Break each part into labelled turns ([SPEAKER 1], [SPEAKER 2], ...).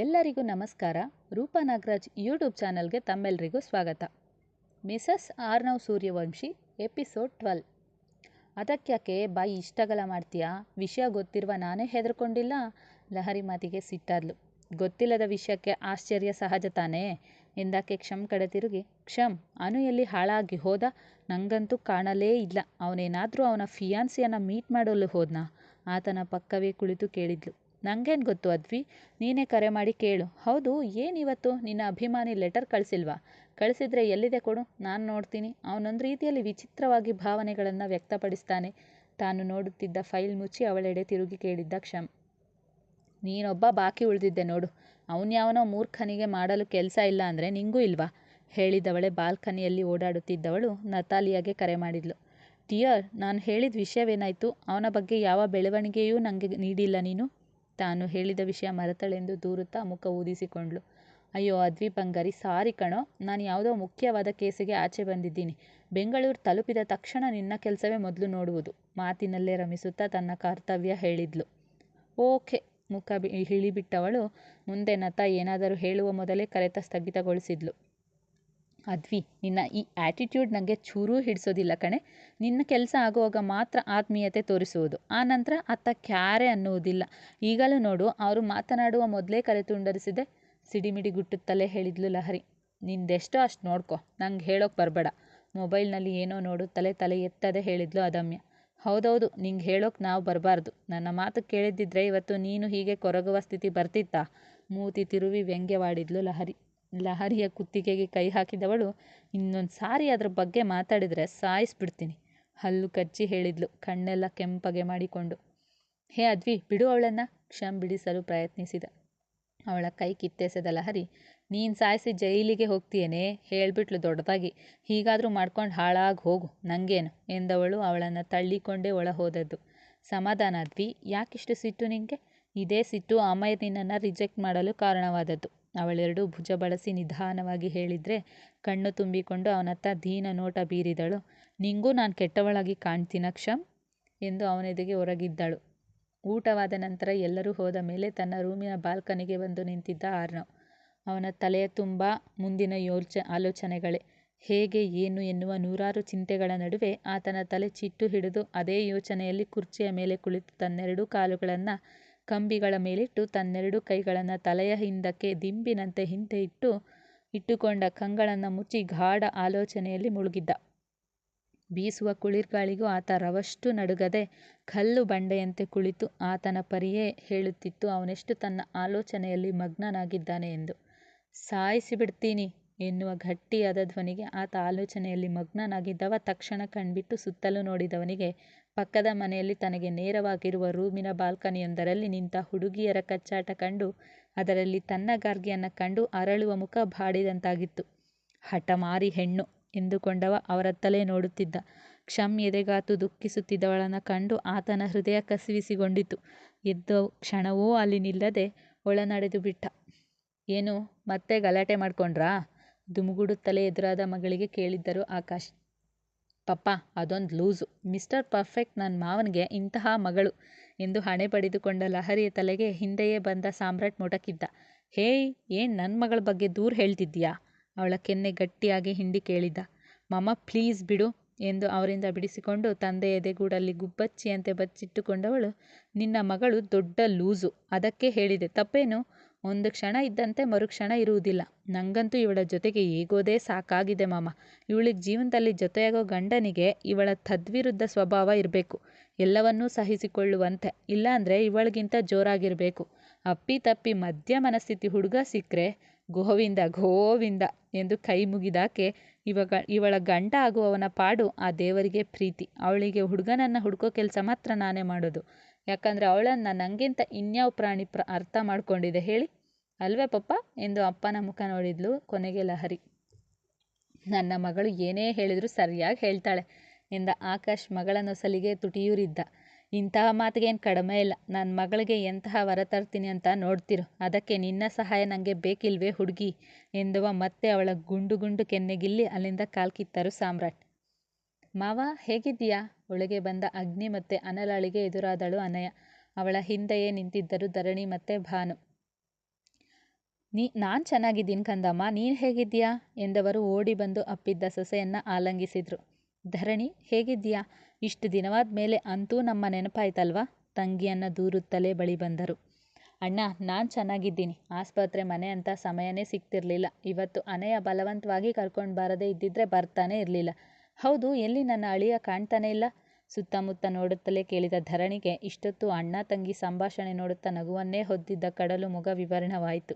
[SPEAKER 1] ಎಲ್ಲರಿಗೂ ನಮಸ್ಕಾರ. ರೂಪಾ ನಾಗರಾಜ್ ಯೂಟ್ಯೂಬ್ ಚಾನಲ್ಗೆ ತಮ್ಮೆಲ್ಲರಿಗೂ ಸ್ವಾಗತ. Mrs Arnav Suryavanshi, episode twelve. ಅದಕ್ಕ್ಯಾಕೆ ಬಾಯಿ ಇಷ್ಟಗಲ ಮಾಡ್ತೀಯಾ? ವಿಷಯ ಗೊತ್ತಿರುವ ನಾನೇ ಹೆದರ್ಕೊಂಡಿಲ್ಲ. ಲಹರಿ ಮಾತಿಗೆ ಸಿಟ್ಟಾದ್ಲು. ಗೊತ್ತಿಲ್ಲದ ವಿಷಯಕ್ಕೆ ಆಶ್ಚರ್ಯ ಸಹಜ ತಾನೇ. ಎಂದಾಕೆ ಕ್ಷಮ್ ಕಡೆ ತಿರುಗಿ, ಕ್ಷಮ್ ಅನು ಎಲ್ಲಿ ಹಾಳಾಗಿ ಹೋದ ನಂಗಂತೂ ಕಾಣಲೇ ಇಲ್ಲ. ಅವನೇನಾದರೂ ಅವನ ಫಿಯಾನ್ಸಿಯನ್ನು ಮೀಟ್ ಮಾಡಲು ಹೋದ್ನಾ? ಆತನ ಪಕ್ಕವೇ ಕುಳಿತು ಕೇಳಿದ್ಲು. ನಂಗೇನು ಗೊತ್ತು ಅದ್ವಿ? ನೀನೇ ಕರೆ ಮಾಡಿ ಕೇಳು. ಹೌದು ಏನಿವತ್ತು ನಿನ್ನ ಅಭಿಮಾನಿ ಲೆಟರ್ ಕಳಿಸಿಲ್ವಾ? ಕಳಿಸಿದ್ರೆ ಎಲ್ಲಿದೆ ಕೊಡು? ನಾನು ನೋಡ್ತೀನಿ. ಅವನೊಂದು ರೀತಿಯಲ್ಲಿ ವಿಚಿತ್ರವಾಗಿ ಭಾವನೆಗಳನ್ನು ವ್ಯಕ್ತಪಡಿಸ್ತಾನೆ. ತಾನು ನೋಡುತ್ತಿದ್ದ ಫೈಲ್ ಮುಚ್ಚಿ ಅವಳೆಡೆ ತಿರುಗಿ ಕೇಳಿದ್ದ ಕ್ಷಮ್. ನೀನೊಬ್ಬ ಬಾಕಿ ಉಳಿದಿದ್ದೆ ನೋಡು. ಅವನ್ಯಾವನೋ ಮೂರ್ಖನಿಗೆ ಮಾಡಲು ಕೆಲಸ ಇಲ್ಲ ಅಂದರೆ ನಿಂಗೂ ಇಲ್ವಾ? ಹೇಳಿದವಳೆ ಬಾಲ್ಕನಿಯಲ್ಲಿ ಓಡಾಡುತ್ತಿದ್ದವಳು ನತಾಲಿಯಾಗೆ ಕರೆ ಮಾಡಿದ್ಲು. ಡಿಯರ್, ನಾನು ಹೇಳಿದ ವಿಷಯವೇನಾಯಿತು? ಅವನ ಬಗ್ಗೆ ಯಾವ ಬೆಳವಣಿಗೆಯೂ ನನಗೆ ನೀಡಿಲ್ಲ ನೀನು. ತಾನು ಹೇಳಿದ ವಿಷಯ ಮರೆತಳೆಂದು ದೂರುತ್ತಾ ಮುಖ ಊದಿಸಿಕೊಂಡ್ಳು. ಅಯ್ಯೋ ಅದ್ವಿ ಬಂಗಾರಿ ಸಾರಿ ಕಣೋ. ನಾನು ಯಾವುದೋ ಮುಖ್ಯವಾದ ಕೇಸಿಗೆ ಆಚೆ ಬಂದಿದ್ದೀನಿ. ಬೆಂಗಳೂರು ತಲುಪಿದ ತಕ್ಷಣ ನಿನ್ನ ಕೆಲಸವೇ ಮೊದಲು ನೋಡುವುದು. ಮಾತಿನಲ್ಲೇ ರಮಿಸುತ್ತಾ ತನ್ನ ಕರ್ತವ್ಯ ಹೇಳಿದ್ಲು. ಓಕೆ, ಮುಖ ಬಿ ಹಿಳಿಬಿಟ್ಟವಳು ಮುಂದೆ ನತ ಏನಾದರೂ ಹೇಳುವ ಮೊದಲೇ ಕರೆತ ಸ್ಥಗಿತಗೊಳಿಸಿದ್ಲು. ಅದ್ವಿ, ನಿನ್ನ ಈ ಆ್ಯಟಿಟ್ಯೂಡ್ ನನಗೆ ಚೂರೂ ಹಿಡಿಸೋದಿಲ್ಲ ಕಣೆ. ನಿನ್ನ ಕೆಲಸ ಆಗುವಾಗ ಮಾತ್ರ ಆತ್ಮೀಯತೆ ತೋರಿಸುವುದು. ಆ ನಂತರ ಅತ್ತ ಕ್ಯಾರೆ ಅನ್ನುವುದಿಲ್ಲ. ಈಗಲೂ ನೋಡು, ಅವರು ಮಾತನಾಡುವ ಮೊದಲೇ ಕರೆ ತುಂಡರಿಸಿದೆ ಸಿಡಿಮಿಡಿ ಗುಟ್ಟುತ್ತಲೇ ಹೇಳಿದ್ಲು ಲಹರಿ. ನಿಂದೆಷ್ಟೋ ಅಷ್ಟು ನೋಡ್ಕೊ, ನಂಗೆ ಹೇಳೋಕೆ ಬರಬೇಡ. ಮೊಬೈಲ್ನಲ್ಲಿ ಏನೋ ನೋಡುತ್ತಲೇ ತಲೆ ಎತ್ತದೆ ಹೇಳಿದ್ಲು ಅದಮ್ಯ. ಹೌದೌದು, ನಿಂಗೆ ಹೇಳೋಕೆ ನಾವು ಬರಬಾರ್ದು. ನನ್ನ ಮಾತು ಕೇಳಿದ್ದಿದ್ರೆ ಇವತ್ತು ನೀನು ಹೀಗೆ ಕೊರಗುವ ಸ್ಥಿತಿ ಬರ್ತಿತ್ತಾ? ಮೂತಿ ತಿರುವಿ ವ್ಯಂಗ್ಯವಾಡಿದ್ಲು ಲಹರಿ. ಲಹರಿಯ ಕುತ್ತಿಗೆಗೆ ಕೈ ಹಾಕಿದವಳು ಇನ್ನೊಂದು ಸಾರಿ ಅದ್ರ ಬಗ್ಗೆ ಮಾತಾಡಿದರೆ ಸಾಯಿಸ್ಬಿಡ್ತೀನಿ. ಹಲ್ಲು ಕಚ್ಚಿ ಹೇಳಿದ್ಲು. ಕಣ್ಣೆಲ್ಲ ಕೆಂಪಗೆ ಮಾಡಿಕೊಂಡು. ಹೇ ಅದ್ವಿ, ಬಿಡು ಅವಳನ್ನು, ಕ್ಷಮ್ ಬಿಡಿಸಲು ಪ್ರಯತ್ನಿಸಿದ. ಅವಳ ಕೈ ಕಿತ್ತೆಸೆದ ಲಹರಿ, ನೀನು ಸಾಯಿಸಿ ಜೈಲಿಗೆ ಹೋಗ್ತೀಯೇನೇ? ಹೇಳ್ಬಿಟ್ಲು ದೊಡ್ಡದಾಗಿ. ಹೀಗಾದರೂ ಮಾಡ್ಕೊಂಡು ಹಾಳಾಗಿ ಹೋಗು, ನಂಗೇನು? ಎಂದವಳು ಅವಳನ್ನು ತಳ್ಳಿಕೊಂಡೇ ಒಳ ಹೋದದ್ದು ಸಮಾಧಾನ ಅದ್ವಿ, ಯಾಕಿಷ್ಟು ಸಿಟ್ಟು ನಿನಗೆ ಇದೇ ಸಿಟ್ಟು ಅಮಯ್ ನಿನ್ನನ್ನು ರಿಜೆಕ್ಟ್ ಮಾಡಲು ಕಾರಣವಾದದ್ದು. ಅವಳೆರಡೂ ಭುಜ ಬಳಸಿ ನಿಧಾನವಾಗಿ ಹೇಳಿದ್ರೆ ಕಣ್ಣು ತುಂಬಿಕೊಂಡು ಅವನತ್ತ ದೀನ ನೋಟ ಬೀರಿದಳು. ನಿಂಗೂ ನಾನು ಕೆಟ್ಟವಳಾಗಿ ಕಾಣ್ತೀನ ಕ್ಷಮ್? ಎಂದು ಅವನೆದೆಗೆ ಹೊರಗಿದ್ದಳು ಊಟವಾದ ನಂತರ ಎಲ್ಲರೂ ಹೋದ ಮೇಲೆ ತನ್ನ ರೂಮಿನ ಬಾಲ್ಕನಿಗೆ ಬಂದು ನಿಂತಿದ್ದ ಆರ್ನವ್. ಅವನ ತಲೆಯ ತುಂಬ ಮುಂದಿನ ಯೋಚ ಆಲೋಚನೆಗಳೇ. ಹೇಗೆ, ಏನು ಎನ್ನುವ ನೂರಾರು ಚಿಂತೆಗಳ ನಡುವೆ ಆತನ ತಲೆ ಚಿಟ್ಟು ಹಿಡಿದು ಅದೇ ಯೋಚನೆಯಲ್ಲಿ ಕುರ್ಚಿಯ ಮೇಲೆ ಕುಳಿತು ತನ್ನೆರಡೂ ಕಾಲುಗಳನ್ನು ಕಂಬಿಗಳ ಮೇಲಿಟ್ಟು ತನ್ನೆರಡು ಕೈಗಳನ್ನು ತಲೆಯ ಹಿಂದಕ್ಕೆ ದಿಂಬಿನಂತೆ ಹಿಂದೆ ಇಟ್ಟು, ಇಟ್ಟುಕೊಂಡ ಕಂಗಳನ್ನು ಮುಚ್ಚಿ ಗಾಢ ಆಲೋಚನೆಯಲ್ಲಿ ಮುಳುಗಿದ್ದ. ಬೀಸುವ ಕುಳಿರ್ಗಾಳಿಗೂ ಆತ ರವಷ್ಟು ನಡುಗದೆ ಕಲ್ಲು ಬಂಡೆಯಂತೆ ಕುಳಿತು ಆತನ ಪರಿಯೇ ಹೇಳುತ್ತಿತ್ತು, ಅವನೆಷ್ಟು ತನ್ನ ಆಲೋಚನೆಯಲ್ಲಿ ಮಗ್ನನಾಗಿದ್ದಾನೆ ಎಂದು. ಸಾಯಿಸಿಬಿಡ್ತೀನಿ. ಎನ್ನುವ ಗಟ್ಟಿಯಾದ ಧ್ವನಿಗೆ ಆತ ಆಲೋಚನೆಯಲ್ಲಿ ಮಗ್ನನಾಗಿದ್ದವ, ತಕ್ಷಣ ಕಣ್ಬಿಟ್ಟು ಸುತ್ತಲೂ ನೋಡಿದವನಿಗೆ ಪಕ್ಕದ ಮನೆಯಲ್ಲಿ ತನಗೆ ನೇರವಾಗಿರುವ ರೂಮಿನ ಬಾಲ್ಕನಿಯೊಂದರಲ್ಲಿ ನಿಂತ ಹುಡುಗಿಯರ ಕಚ್ಚಾಟ ಕಂಡು, ಅದರಲ್ಲಿ ತನ್ನ ಗಾರ್ಗಿಯನ್ನು ಕಂಡು ಅರಳುವ ಮುಖ ಬಾಡಿದಂತಾಗಿತ್ತು. ಹಠಮಾರಿ ಹೆಣ್ಣು ಎಂದುಕೊಂಡವ ಅವರತ್ತಲೇ ನೋಡುತ್ತಿದ್ದ. ಕ್ಷಮ್ ಎದೆಗಾತು ದುಃಖಿಸುತ್ತಿದ್ದವಳನ್ನು ಕಂಡು ಆತನ ಹೃದಯ ಕಸಿವಿಸಿಗೊಂಡಿತು. ಎದ್ದ ಕ್ಷಣವೂ ಅಲ್ಲಿ ನಿಲ್ಲದೆ ಒಳನಡೆದು ಬಿಟ್ಟ. ಏನು, ಮತ್ತೆ ಗಲಾಟೆ ಮಾಡ್ಕೊಂಡ್ರಾ? ದುಮುಗುಡುತ್ತಲೇ ಎದುರಾದ ಮಗಳಿಗೆ ಕೇಳಿದ್ದರು ಆಕಾಶ್. ಪಪ್ಪ, ಅದೊಂದು ಲೂಸು. ಮಿಸ್ಟರ್ ಪರ್ಫೆಕ್ಟ್ ನನ್ನ ಮಾವನಿಗೆ ಇಂತಹ ಮಗಳು ಎಂದು ಹಣೆ ಪಡೆದುಕೊಂಡ ಲಹರಿಯ ತಲೆಗೆ ಹಿಂದೆಯೇ ಬಂದ ಸಾಮ್ರಾಟ್ ಮೊಟಕಿದ್ದ. ಹೇಯ್, ಏನ್ ನನ್ನ ಮಗಳ ಬಗ್ಗೆ ದೂರ ಹೇಳ್ತಿದ್ದೀಯಾ? ಅವಳ ಕೆನ್ನೆ ಗಟ್ಟಿಯಾಗಿ ಹಿಂಡಿ ಕೇಳಿದ್ದ ಮಮ್ಮ ಪ್ಲೀಸ್ ಬಿಡು ಎಂದು ಅವರಿಂದ ಬಿಡಿಸಿಕೊಂಡು ತಂದೆ ಎದೆಗೂಡಲ್ಲಿ ಗುಬ್ಬಚ್ಚಿಯಂತೆ ಬಚ್ಚಿಟ್ಟುಕೊಂಡವಳು, ನಿನ್ನ ಮಗಳು ದೊಡ್ಡ ಲೂಸು. ಅದಕ್ಕೆ ಹೇಳಿದೆ. ತಪ್ಪೇನು? ಒಂದು ಕ್ಷಣ ಇದ್ದಂತೆ ಮರುಕ್ಷಣ ಇರುವುದಿಲ್ಲ. ನಂಗಂತೂ ಇವಳ ಜೊತೆಗೆ ಈಗೋದೇ ಸಾಕಾಗಿದೆ ಮಾಮ. ಇವಳಿಗೆ ಜೀವನದಲ್ಲಿ ಜೊತೆಯಾಗೋ ಗಂಡನಿಗೆ ಇವಳ ತದ್ವಿರುದ್ಧ ಸ್ವಭಾವ ಇರಬೇಕು. ಎಲ್ಲವನ್ನೂ ಸಹಿಸಿಕೊಳ್ಳುವಂತೆ. ಇಲ್ಲಾಂದ್ರೆ ಇವಳಿಗಿಂತ ಜೋರಾಗಿರಬೇಕು. ಅಪ್ಪಿ ತಪ್ಪಿ ಮಧ್ಯ ಮನಸ್ಥಿತಿ ಹುಡುಗ ಸಿಕ್ಕರೆ ಗೋವಿಂದ ಗೋವಿಂದ ಎಂದು ಕೈ ಮುಗಿದಾಕೆ ಇವಾಗ, ಇವಳ ಗಂಡ ಆಗುವವನ ಪಾಡು ಆ ದೇವರಿಗೆ ಪ್ರೀತಿ. ಅವಳಿಗೆ ಹುಡುಗನನ್ನು ಹುಡುಕೋ ಕೆಲಸ ಮಾತ್ರ ನಾನೇ ಮಾಡೋದು. ಯಾಕಂದರೆ ಅವಳನ್ನು ನನಗಿಂತ ಇನ್ಯಾವ ಪ್ರಾಣಿ ಪ್ರ, ಅರ್ಥ ಮಾಡ್ಕೊಂಡಿದೆ ಹೇಳಿ? ಅಲ್ವೇ ಪಪ್ಪ? ಎಂದು ಅಪ್ಪನ ಮುಖ ನೋಡಿದ್ಲು ಕೊನೆಗೆ ಲಹರಿ. ನನ್ನ ಮಗಳು ಏನೇ ಹೇಳಿದರೂ ಸರಿಯಾಗಿ ಹೇಳ್ತಾಳೆ ಎಂದ ಆಕಾಶ್ ಮಗಳನ್ನು ಸಲಿಗೆ ತುಟಿಯೂರಿದ್ದ. ಇಂತಹ ಮಾತಿಗೇನು ಕಡಿಮೆ ಇಲ್ಲ. ನನ್ನ ಮಗಳಿಗೆ ಎಂತಹ ವರ ತರ್ತೀನಿ ಅಂತ ನೋಡ್ತಿರು. ಅದಕ್ಕೆ ನಿನ್ನ ಸಹಾಯ ನನಗೆ ಬೇಕಿಲ್ವೇ ಹುಡುಗಿ? ಎಂದುವ ಮತ್ತೆ ಅವಳ ಗುಂಡು ಗುಂಡು ಕೆನ್ನೆಗಿಲ್ಲಿ ಅಲ್ಲಿಂದ ಕಾಲ್ಕಿತ್ತರು ಸಾಮ್ರಾಟ್. ಮಾವ, ಹೇಗಿದ್ದೀಯಾ? ಒಳಗೆ ಬಂದ ಅಗ್ನಿ ಮತ್ತೆ ಅನಲಾಳಿಗೆ ಎದುರಾದಳು ಅನಯ. ಅವಳ ಹಿಂದೆಯೇ ನಿಂತಿದ್ದರು ಧರಣಿ ಮತ್ತೆ ಭಾನು. ನೀ, ನಾನು ಚೆನ್ನಾಗಿದ್ದೀನಿ ಕಂದಮ್ಮ. ನೀನು ಹೇಗಿದ್ದೀಯಾ? ಎಂದವರು ಓಡಿ ಬಂದು ಅಪ್ಪಿದ್ದ ಸೊಸೆಯನ್ನು ಆಲಂಗಿಸಿದರು. ಧರಣಿ, ಹೇಗಿದ್ದೀಯಾ? ಇಷ್ಟು ದಿನವಾದ ಮೇಲೆ ಅಂತೂ ನಮ್ಮ ನೆನಪಾಯ್ತಲ್ವಾ? ತಂಗಿಯನ್ನು ದೂರುತ್ತಲೇ ಬಳಿ ಬಂದರು. ಅಣ್ಣ, ನಾನು ಚೆನ್ನಾಗಿದ್ದೀನಿ. ಆಸ್ಪತ್ರೆ, ಮನೆ ಅಂತ ಸಮಯನೇ ಸಿಗ್ತಿರ್ಲಿಲ್ಲ. ಇವತ್ತು ಅನೆಯ ಬಲವಂತವಾಗಿ ಕರ್ಕೊಂಡು ಬಾರದೇ ಇದ್ದಿದ್ರೆ ಬರ್ತಾನೆ ಇರಲಿಲ್ಲ. ಹೌದು, ಎಲ್ಲಿ ನನ್ನ ಅಳಿಯ ಕಾಣ್ತಾನೆ ಇಲ್ಲ? ಸುತ್ತಮುತ್ತ ನೋಡುತ್ತಲೇ ಕೇಳಿದ ಧರಣಿಗೆ ಇಷ್ಟೊತ್ತು ಅಣ್ಣ ತಂಗಿ ಸಂಭಾಷಣೆ ನೋಡುತ್ತಾ ನಗುವನ್ನೇ ಹೊದ್ದಿದ್ದ ಕಡಲು ಮುಗ ವಿವರಣವಾಯಿತು.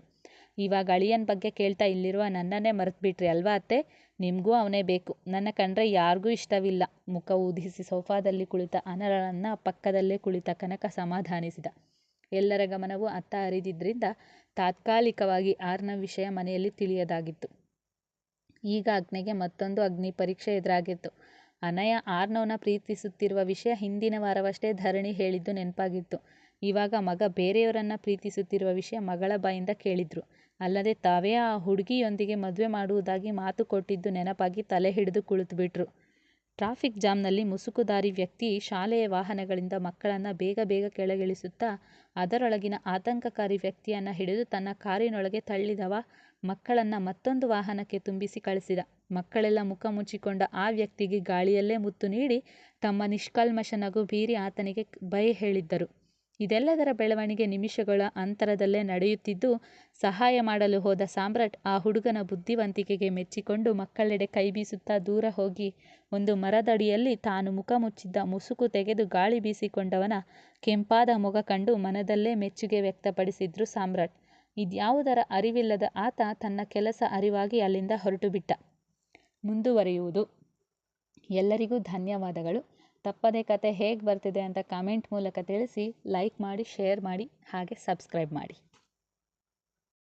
[SPEAKER 1] ಇವಾಗ ಅಳಿಯನ ಬಗ್ಗೆ ಕೇಳ್ತಾ ಇಲ್ಲಿರುವ ನನ್ನನ್ನೇ ಮರೆತುಬಿಟ್ರಿ ಅಲ್ವಾ ಅತ್ತೆ? ನಿಮಗೂ ಅವನೇ ಬೇಕು. ನನ್ನ ಕಂಡ್ರೆ ಯಾರಿಗೂ ಇಷ್ಟವಿಲ್ಲ. ಮುಖ ಊದಿಸಿ ಸೋಫಾದಲ್ಲಿ ಕುಳಿತ ಅನರಳನ್ನ ಪಕ್ಕದಲ್ಲೇ ಕುಳಿತ ಕನಕ ಸಮಾಧಾನಿಸಿದ. ಎಲ್ಲರ ಗಮನವು ಅತ್ತ ಅರಿದಿದ್ದರಿಂದ ತಾತ್ಕಾಲಿಕವಾಗಿ ಆರ್ನ ವಿಷಯ ಮನೆಯಲ್ಲಿ ತಿಳಿಯದಾಗಿತ್ತು. ಈಗ ಅಗ್ನಿಗೆ ಮತ್ತೊಂದು ಅಗ್ನಿ ಪರೀಕ್ಷೆ ಎದುರಾಗಿತ್ತು. ಅನಯ ಆರ್ನವನ ಪ್ರೀತಿಸುತ್ತಿರುವ ವಿಷಯ ಹಿಂದಿನ ವಾರವಷ್ಟೇ ಧರಣಿ ಹೇಳಿದ್ದು ನೆನಪಾಗಿತ್ತು. ಇವಾಗ ಮಗ ಬೇರೆಯವರನ್ನ ಪ್ರೀತಿಸುತ್ತಿರುವ ವಿಷಯ ಮಗಳ ಬಾಯಿಂದ ಕೇಳಿದ್ರು. ಅಲ್ಲದೆ ತಾವೇ ಆ ಹುಡುಗಿಯೊಂದಿಗೆ ಮದುವೆ ಮಾಡುವುದಾಗಿ ಮಾತು ಕೊಟ್ಟಿದ್ದು ನೆನಪಾಗಿ ತಲೆ ಹಿಡಿದು ಕುಳಿತುಬಿಟ್ರು. ಟ್ರಾಫಿಕ್ ಜಾಮ್ನಲ್ಲಿ ಮುಸುಕುದಾರಿ ವ್ಯಕ್ತಿ ಶಾಲೆಯ ವಾಹನಗಳಿಂದ ಮಕ್ಕಳನ್ನು ಬೇಗ ಬೇಗ ಕೆಳಗಿಳಿಸುತ್ತಾ, ಅದರೊಳಗಿನ ಆತಂಕಕಾರಿ ವ್ಯಕ್ತಿಯನ್ನು ಹಿಡಿದು ತನ್ನ ಕಾರಿನೊಳಗೆ ತಳ್ಳಿದವ, ಮಕ್ಕಳನ್ನು ಮತ್ತೊಂದು ವಾಹನಕ್ಕೆ ತುಂಬಿಸಿ ಕಳಿಸಿದ. ಮಕ್ಕಳೆಲ್ಲ ಮುಖ ಮುಚ್ಚಿಕೊಂಡ ಆ ವ್ಯಕ್ತಿಗೆ ಗಾಳಿಯಲ್ಲೇ ಮುತ್ತು ನೀಡಿ ತಮ್ಮ ನಿಷ್ಕಲ್ಮಶ ನಗು ಬೀರಿ ಆತನಿಗೆ ಭಯ ಹೇಳಿದ್ದರು. ಇದೆಲ್ಲದರ ಬೆಳವಣಿಗೆ ನಿಮಿಷಗಳ ಅಂತರದಲ್ಲೇ ನಡೆಯುತ್ತಿದ್ದು, ಸಹಾಯ ಮಾಡಲು ಹೋದ ಸಾಮ್ರಾಟ್ ಆ ಹುಡುಗನ ಬುದ್ಧಿವಂತಿಕೆಗೆ ಮೆಚ್ಚಿಕೊಂಡು ಮಕ್ಕಳೆಡೆ ಕೈ ಬೀಸುತ್ತಾ ದೂರ ಹೋಗಿ, ಒಂದು ಮರದಡಿಯಲ್ಲಿ ತಾನು ಮುಖ ಮುಚ್ಚಿದ್ದ ಮುಸುಕು ತೆಗೆದು ಗಾಳಿ ಬೀಸಿಕೊಂಡವನ ಕೆಂಪಾದ ಮೊಗ ಕಂಡು ಮನದಲ್ಲೇ ಮೆಚ್ಚುಗೆ ವ್ಯಕ್ತಪಡಿಸಿದ್ರು ಸಾಮ್ರಾಟ್. ಇದ್ಯಾವುದರ ಅರಿವಿಲ್ಲದ ಆತ ತನ್ನ ಕೆಲಸ ಅರಿವಾಗಿ ಅಲ್ಲಿಂದ ಹೊರಟುಬಿಟ್ಟ. ಮುಂದುವರಿಯುವುದು. ಎಲ್ಲರಿಗೂ ಧನ್ಯವಾದಗಳು. ತಪ್ಪದೇ ಕತೆ ಹೇಗೆ ಬರ್ತಿದೆ ಅಂತ ಕಮೆಂಟ್ ಮೂಲಕ ತಿಳಿಸಿ ಲೈಕ್ ಮಾಡಿ ಶೇರ್ ಮಾಡಿ, ಹಾಗೆ ಸಬ್ಸ್ಕ್ರೈಬ್ ಮಾಡಿ.